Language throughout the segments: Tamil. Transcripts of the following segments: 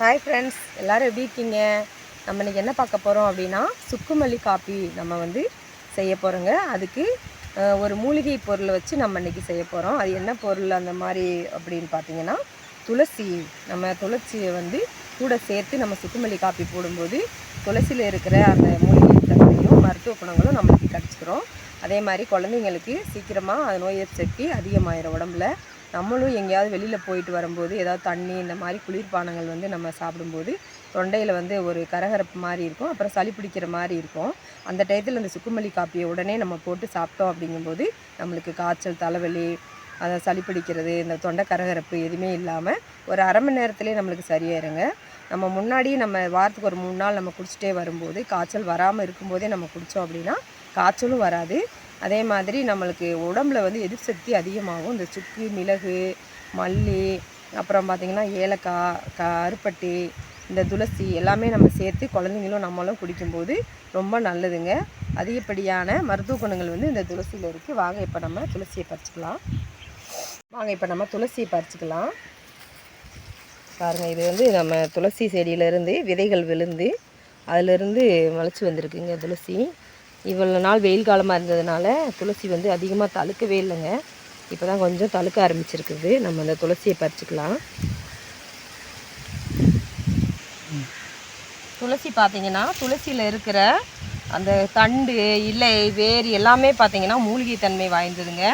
ஹாய் ஃப்ரெண்ட்ஸ் எல்லோரும் எப்படி இருக்கீங்க? நம்ம இன்றைக்கி என்ன பார்க்க போகிறோம் அப்படின்னா சுக்குமல்லி காப்பி நம்ம வந்து செய்ய போகிறோங்க அதுக்கு ஒரு மூலிகை பொருளை வச்சு நம்ம இன்றைக்கி செய்ய போகிறோம் அது என்ன பொருள் அந்த மாதிரி அப்படின்னு பார்த்தீங்கன்னா துளசி. நம்ம துளசியை வந்து கூட சேர்த்து நம்ம சுக்குமல்லி காப்பி போடும்போது துளசியில் இருக்கிற அந்த மூலிகை தன்மையும் மருத்துவ குணங்களும் நம்மளுக்கு கிடச்சிக்கிறோம் அதே மாதிரி குழந்தைங்களுக்கு சீக்கிரமாக அது நோய் எதிர்ப்பு சக்தி அதிகமாயிரும் உடம்புல. நம்மளும் எங்கேயாவது வெளியில் போயிட்டு வரும்போது ஏதாவது தண்ணி இந்த மாதிரி குளிர்பானங்கள் வந்து நம்ம சாப்பிடும்போது தொண்டையில் வந்து ஒரு கரகரப்பு மாதிரி இருக்கும். அப்புறம் சளி பிடிக்கிற மாதிரி இருக்கும். அந்த டயத்தில் இந்த சுக்குமல்லி காப்பியை உடனே நம்ம போட்டு சாப்பிட்டோம் அப்படிங்கும்போது நம்மளுக்கு காய்ச்சல் தலைவலி அதை சளி பிடிக்கிறது இந்த தொண்டை கரகரப்பு எதுவுமே இல்லாமல் ஒரு அரை மணி நேரத்துலேயே நம்மளுக்கு சரியாயிருங்க. நம்ம முன்னாடி நம்ம வாரத்துக்கு ஒரு மூணு நாள் நம்ம குடிச்சிட்டே வரும்போது காய்ச்சல் வராமல் இருக்கும்போதே நம்ம குடித்தோம் அப்படின்னா காய்ச்சலும் வராது. அதே மாதிரி நம்மளுக்கு உடம்புல வந்து எதிர்சக்தி சக்தி அதிகமாகும். இந்த சுக்கு மிளகு மல்லி அப்புறம் பார்த்திங்கன்னா ஏலக்காய் கருப்பட்டி இந்த துளசி எல்லாமே நம்ம சேர்த்து குழந்தைங்களும் நம்மளும் குடிக்கும்போது ரொம்ப நல்லதுங்க. அதிகப்படியான மருத்துவ குணங்கள் வந்து இந்த துளசியில் இருக்குது வாங்க இப்போ நம்ம துளசியை பறிச்சுக்கலாம். வாங்க இப்போ நம்ம துளசியை பறிச்சுக்கலாம். பாருங்கள் இது வந்து நம்ம துளசி செடியிலேருந்து விதைகள் விழுந்து அதிலிருந்து முளைச்சி வந்திருக்குங்க துளசி. இவ்வளோ நாள் வெயில் காலமாக இருந்ததுனால துளசி வந்து அதிகமாக தழுக்கவே இல்லைங்க. இப்போ தான் கொஞ்சம் தழுக்க ஆரம்பிச்சிருக்குது. நம்ம அந்த துளசியை பறிச்சுக்கலாம். துளசி பார்த்தீங்கன்னா துளசியில் இருக்கிற அந்த தண்டு இலை வேர் எல்லாமே பார்த்திங்கன்னா மூலிகை தன்மை வாய்ந்ததுங்க.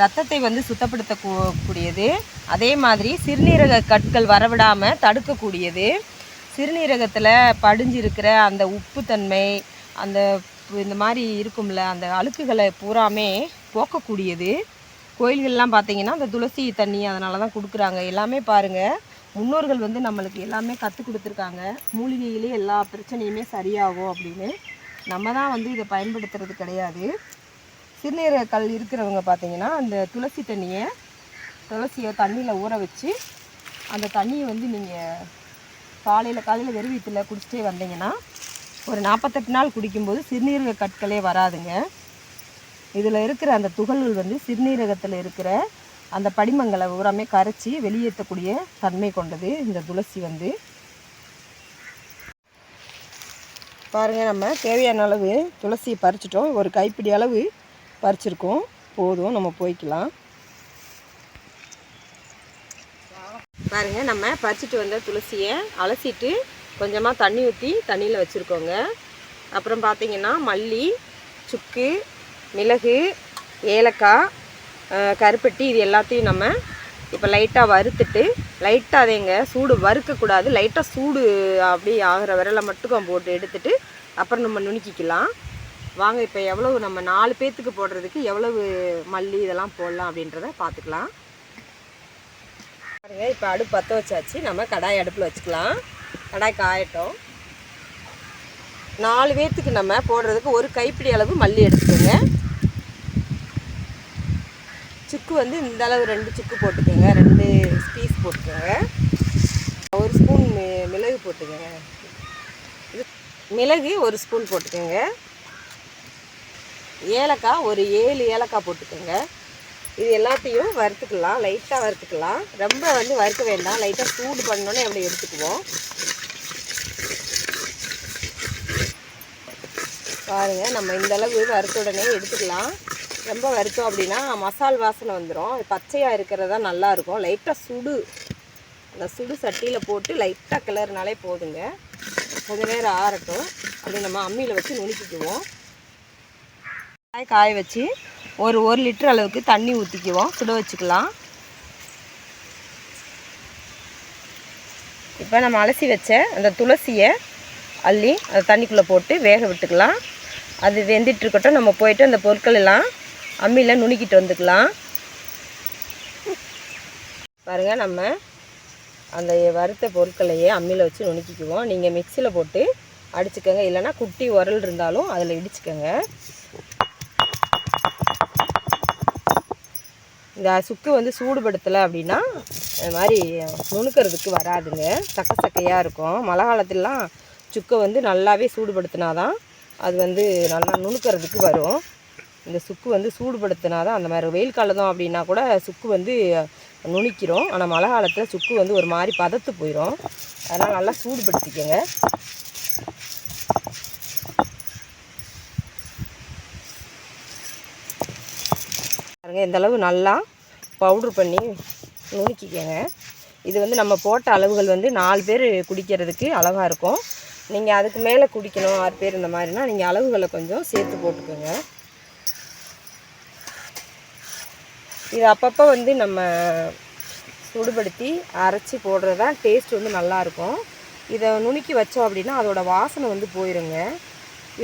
ரத்தத்தை வந்து சுத்தப்படுத்தக்கூடியது. அதே மாதிரி சிறுநீரக கற்கள் வரவிடாமல் தடுக்கக்கூடியது. சிறுநீரகத்தில் படிஞ்சிருக்கிற அந்த உப்புத்தன்மை அந்த இந்த மாதிரி இருக்கும்ல அந்த அழுக்குகளை பூராமே போக்கக்கூடியது. கோயில்கள்லாம் பார்த்தீங்கன்னா அந்த துளசி தண்ணி அதனால தான் கொடுக்குறாங்க. எல்லாமே பாருங்கள் முன்னோர்கள் வந்து நம்மளுக்கு எல்லாமே கற்றுக் கொடுத்துருக்காங்க. மூலிகையிலே எல்லா பிரச்சனையுமே சரியாகும் அப்படின்னு. நம்ம தான் வந்து இதை பயன்படுத்துறது கிடையாது. சிறுநீரக கல் இருக்கிறவங்க பார்த்தீங்கன்னா அந்த துளசி தண்ணியை துளசியை தண்ணியில் ஊற வச்சு அந்த தண்ணியை வந்து நீங்கள் காலையில் காலையில் வெறும் வயிற்றுல குடிச்சிட்டே வந்தீங்கன்னா ஒரு நாற்பத்தெட்டு நாள் குடிக்கும்போது சிறுநீரக கற்களே வராதுங்க. இதில் இருக்கிற அந்த துகள்கள் வந்து சிறுநீரகத்தில் இருக்கிற அந்த படிமங்களை பூராமே கரைச்சி வெளியேற்றக்கூடிய தன்மை கொண்டது இந்த துளசி வந்து. பாருங்கள் நம்ம தேவையான அளவு துளசியை பறிச்சிட்டோம். ஒரு கைப்பிடி அளவு பறிச்சிருக்கோம். போதும் நம்ம போய்க்கலாம். பாருங்க நம்ம பறிச்சிட்டு வந்த துளசியை அலசிட்டு கொஞ்சமாக தண்ணி ஊற்றி தண்ணியில் வச்சுருக்கோங்க. அப்புறம் பார்த்திங்கன்னா மல்லி சுக்கு மிளகு ஏலக்காய் கருப்பட்டி இது எல்லாத்தையும் நம்ம இப்போ லைட்டாக வறுத்துட்டு லைட்டாக அதேங்க சூடு வறுக்கக்கூடாது லைட்டாக சூடு அப்படி ஆகிற விரலை மட்டும் போட்டு எடுத்துட்டு அப்புறம் நம்ம நுணுக்கிக்கலாம். வாங்க இப்போ எவ்வளவு நம்ம நாலு பேர்த்துக்கு போடுறதுக்கு எவ்வளவு மல்லி இதெல்லாம் போடலாம் அப்படின்றத பார்த்துக்கலாம் பாருங்கள் இப்போ அடுப்பு பற்ற வச்சாச்சு. நம்ம கடாய் அடுப்பில் வச்சுக்கலாம். கடாய் காயட்டும் நாலு பேர்த்துக்கு நம்ம போடுறதுக்கு ஒரு கைப்பிடி அளவு மல்லி எடுத்துக்கோங்க. சுக்கு வந்து இந்த அளவு ரெண்டு சுக்கு போட்டுக்கோங்க. ரெண்டு பீஸ் போட்டுக்கோங்க. ஒரு ஸ்பூன் மி- மிளகு போட்டுக்கோங்க. இது மிளகு ஒரு ஸ்பூன் போட்டுக்கோங்க. ஏலக்காய் ஒரு ஏழு ஏலக்காய் போட்டுக்கோங்க. இது எல்லாத்தையும் வறுத்துக்கலாம். லைட்டாக வறுத்துக்கலாம். ரொம்ப வந்து வறுக்க வேண்டாம். லைட்டாக சூடு பண்ணோன்னே அப்படி எடுத்துக்குவோம்? பாருங்கள் நம்ம இந்தளவு வறுத்த உடனே எடுத்துக்கலாம். ரொம்ப வறுத்தோம் அப்படின்னா மசால் வாசனை வந்துடும் பச்சையாக இருக்கிறதா நல்லாயிருக்கும் லைட்டாக சுடு. அந்த சுடு சட்டியில் போட்டு லைட்டாக கிளறினாலே போதுங்க. கொஞ்ச நேரம் ஆறட்டும். அப்படி நம்ம அம்மியில் வச்சு நுணுக்கிக்குவோம். காய் காய வச்சு ஒரு ஒரு லிட்டர் அளவுக்கு தண்ணி ஊற்றிக்குவோம் சுட வச்சுக்கலாம். இப்போ நம்ம அலசி வச்ச அந்த துளசியை அள்ளி அந்த தண்ணிக்குள்ளே போட்டு வேக விட்டுக்கலாம். அது வெந்துட்டு இருக்கட்டும் நம்ம போயிட்டு அந்த பொருட்கள் எல்லாம் அம்மியில் நுணுக்கிட்டு வந்துக்கலாம். பாருங்கள் நம்ம அந்த வறுத்த பொருட்களையே அம்மியில் வச்சு நுணுக்கிக்குவோம். நீங்கள் மிக்சியில் போட்டு அடிச்சுக்கோங்க. இல்லைன்னா குட்டி உரல் இருந்தாலும் அதில் இடிச்சுக்கோங்க. இந்த சுக்கு வந்து சூடுபடுத்தலை அப்படின்னா இந்த மாதிரி நுணுக்கிறதுக்கு வராதுங்க. சக்க சக்கையாக இருக்கும். மழை காலத்துலலாம் சுக்கை வந்து நல்லாவே சூடுபடுத்தினாதான் அது வந்து நல்லா நுணுக்கிறதுக்கு வரும். இந்த சுக்கு வந்து சூடுபடுத்தினாதான் அந்த மாதிரி வெயில் காலம் அப்படின்னா கூட சுக்கு வந்து நுணுக்கிறோம் ஆனால் மழை காலத்தில் சுக்கு வந்து ஒரு மாதிரி பதத்து போயிடும் அதனால் நல்லா சூடுபடுத்திக்கோங்க. பாருங்க இந்தளவு நல்லா பவுட்ரு பண்ணி நுணுக்கிக்கோங்க. இது வந்து நம்ம போட்ட அளவுகள் வந்து நாலு பேர் குடிக்கிறதுக்கு அழகாக இருக்கும். நீங்கள் அதுக்கு மேலே குடிக்கணும் ஆறு பேர் இந்த மாதிரினா நீங்கள் அளவுகளை கொஞ்சம் சேர்த்து போட்டுக்கோங்க. இது அப்பப்போ வந்து நம்ம சுடுபடுத்தி அரைச்சி போடுறது தான் டேஸ்ட் வந்து நல்லாயிருக்கும் இதை நுணுக்கி வச்சோம் அப்படின்னா அதோடய வாசனை வந்து போயிருங்க.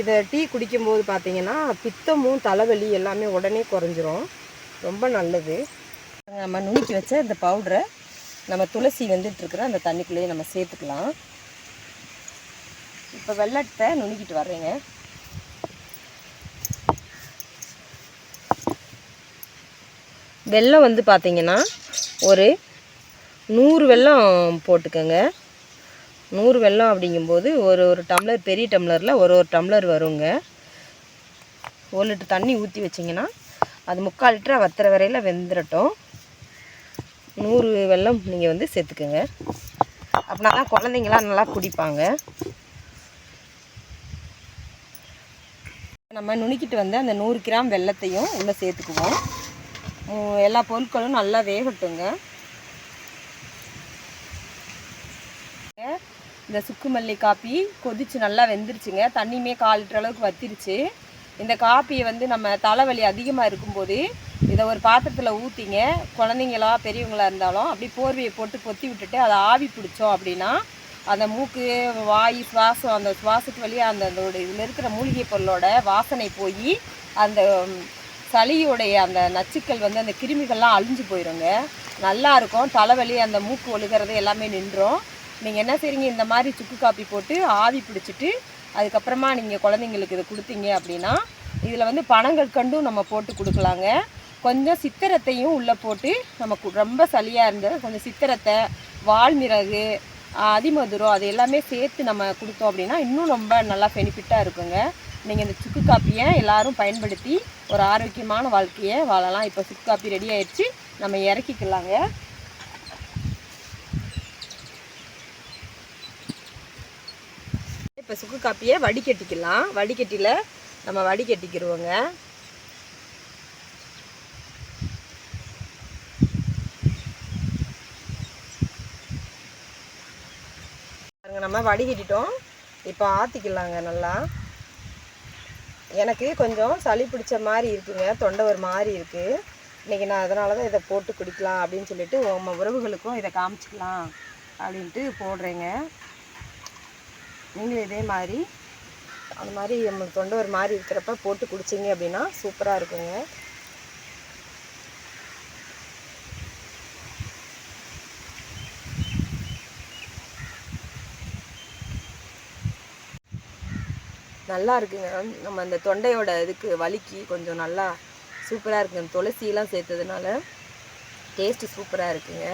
இதை டீ குடிக்கும்போது பார்த்தீங்கன்னா பித்தமும் தலைவலி எல்லாமே உடனே குறைஞ்சிரும். ரொம்ப நல்லது. நம்ம நுணுக்கி வச்ச இந்த பவுடரை நம்ம துளசி வந்துட்டுருக்குற அந்த தண்ணிக்குள்ளேயே நம்ம சேர்த்துக்கலாம். இப்போ வெள்ளத்தை நுணுக்கிட்டு வர்றேங்க. வெல்லம் வந்து பார்த்தீங்கன்னா ஒரு நூறு வெல்லம் போட்டுக்கோங்க. நூறு வெல்லம் அப்படிங்கும்போது ஒரு ஒரு டம்ளர் பெரிய டம்ளரில் ஒரு ஒரு டம்ளர் வருங்க. ஒரு லிட்டர் தண்ணி ஊற்றி வச்சிங்கன்னா அது முக்கால் லிட்டராக வத்துற வரையில் வெந்துடட்டும் நூறு வெல்லம் நீங்கள் வந்து சேர்த்துக்கோங்க. அப்படின்னா தான் குழந்தைங்களாம் நல்லா குடிப்பாங்க. நம்ம நுணுக்கிட்டு வந்து அந்த நூறு கிராம் வெல்லத்தையும் உள்ளே சேர்த்துக்குவோம். எல்லா பொருட்களும் நல்லா வேகட்டுங்க. இந்த சுக்கு மல்லி காப்பி கொதிச்சு நல்லா வெந்துருச்சுங்க. தண்ணியுமே கால் லிட்டர் அளவுக்கு வத்திருச்சு. இந்த காப்பியை வந்து நம்ம தலைவலி அதிகமாக இருக்கும்போது இதை ஒரு பாத்திரத்தில் ஊற்றிங்க குழந்தைங்களா பெரியவங்களா இருந்தாலும் அப்படி போர்வையை போட்டு பொத்தி விட்டுட்டு அதை ஆவி பிடிச்சோம் அப்படின்னா அந்த மூக்கு வாய் சுவாசம் அந்த சுவாசத்து வழியாக அந்த அதோட இதில் இருக்கிற மூலிகை பொருளோட வாசனை போய் அந்த சளியுடைய அந்த நச்சுக்கள் வந்து அந்த கிருமிகள்லாம் அழிஞ்சு போயிடுங்க நல்லா இருக்கும். தலைவலி அந்த மூக்கு ஒழுகிறது எல்லாமே நின்றோம். நீங்கள் என்ன செய்றீங்க? இந்த மாதிரி சுக்கு காப்பி போட்டு ஆவி பிடிச்சிட்டு அதுக்கப்புறமா நீங்கள் குழந்தைங்களுக்கு இதை கொடுத்தீங்க அப்படின்னா இதில் வந்து பனங்கற்கண்டும் நம்ம போட்டு கொடுக்கலாங்க. கொஞ்சம் சித்திரத்தையும் உள்ளே போட்டு நம்ம கு- ரொம்ப சளியாக இருந்தது கொஞ்சம் சித்திரத்தை வால்மிளகு அதிமதுரம் அது எல்லாமே சேர்த்து நம்ம கொடுத்தோம் அப்படின்னா இன்னும் ரொம்ப நல்லா பெனிஃபிட்டாக இருக்குங்க. நீங்கள் இந்த சுக்கு காப்பியை எல்லோரும் பயன்படுத்தி ஒரு ஆரோக்கியமான வாழ்க்கையை வாழலாம். இப்போ சுக்கு காப்பி ரெடி ஆயிடுச்சு. நம்ம இறக்கிக்கலாங்க. இப்போ சுக்கு காப்பியை வடிகட்டிக்கலாம். வடிகட்டியில் நம்ம வடிகட்டிக்கிடுவோங்க நல்லா வடிகட்டிட்டோம். இப்போ ஆற்றிக்கலாங்க நல்லா. எனக்கு கொஞ்சம் சளி பிடிச்ச மாதிரி இருக்குங்க. தொண்டை ஒரு மாதிரி இருக்குது இன்றைக்கி நான் அதனால தான் இதை போட்டு குடிக்கலாம் அப்படின்னு சொல்லிட்டு உங்கள் உறவுகளுக்கும் இதை காமிச்சிக்கலாம் அப்படின்ட்டு போடுறேங்க. நீங்களும் இதே மாதிரி அந்த மாதிரி நம்மளுக்கு தொண்டை ஒரு மாதிரி இருக்கிறப்ப போட்டு குடிச்சிங்க அப்படின்னா சூப்பராக இருக்குங்க. நல்லா இருக்குங்க. நம்ம அந்த தொண்டையோட இதுக்கு வலிக்கு கொஞ்சம் நல்லா சூப்பராக இருக்குங்க துளசியெலாம் சேர்த்ததுனால டேஸ்ட்டு சூப்பராக இருக்குங்க.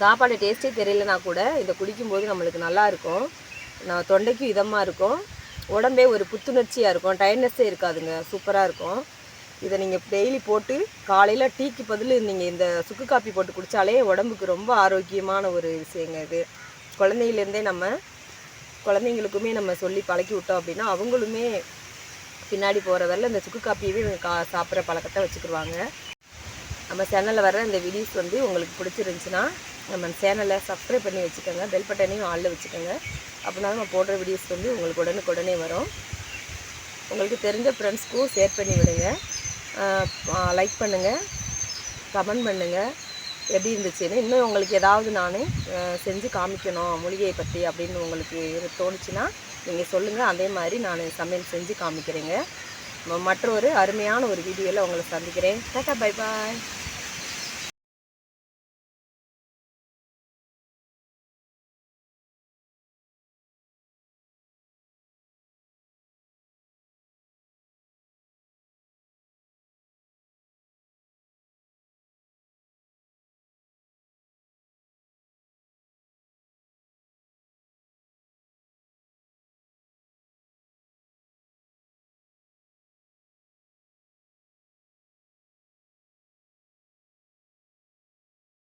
சாப்பாடு டேஸ்ட்டே தெரியலனா கூட இதை குடிக்கும்போது நம்மளுக்கு நல்லா இருக்கும். நான் தொண்டைக்கும் இதமாக இருக்கும். உடம்பே ஒரு புத்துணர்ச்சியாக இருக்கும். டயர்னஸ்ஸே இருக்காதுங்க. சூப்பராக இருக்கும். இதை நீங்கள் டெய்லி போட்டு காலையில் டீக்கு பதில் நீங்கள் இந்த சுக்கு காப்பி போட்டு குடித்தாலே உடம்புக்கு ரொம்ப ஆரோக்கியமான ஒரு விஷயங்க இது. குழந்தையிலேருந்தே நம்ம குழந்தைங்களுக்குமே நம்ம சொல்லி பழக்கி விட்டோம் அப்படின்னா அவங்களுமே பின்னாடி போகிற இந்த சுக்கு காப்பியவே இவங்க கா சாப்பிட்ற பழக்கத்தை வச்சுக்கிடுவாங்க நம்ம சேனலில் வர இந்த வீடியோஸ் வந்து உங்களுக்கு பிடிச்சிருந்துச்சுன்னா நம்ம சேனலை சப்ஸ்கிரைப் பண்ணி வச்சுக்கோங்க. பெல் பட்டனையும் ஆளில் வச்சுக்கோங்க. அப்படின்னா நம்ம போடுற வீடியோஸ் வந்து உங்களுக்கு உடனுக்குடனே வரும். உங்களுக்கு தெரிஞ்ச ஃப்ரெண்ட்ஸ்க்கும் ஷேர் பண்ணி விடுங்க. லைக் பண்ணுங்கள் கமெண்ட் பண்ணுங்கள் எப்படி இருந்துச்சுன்னு இன்னும் உங்களுக்கு ஏதாவது நான் செஞ்சு காமிக்கணும் மூலிகையை பற்றி அப்படின்னு உங்களுக்கு இரு- தோணுச்சுன்னா நீங்கள் சொல்லுங்கள் அதே மாதிரி நான் சமையல் செஞ்சு காமிக்கிறேங்க. மற்றொரு அருமையான ஒரு வீடியோவில் உங்களை சந்திக்கிறேன். Tata bye bye.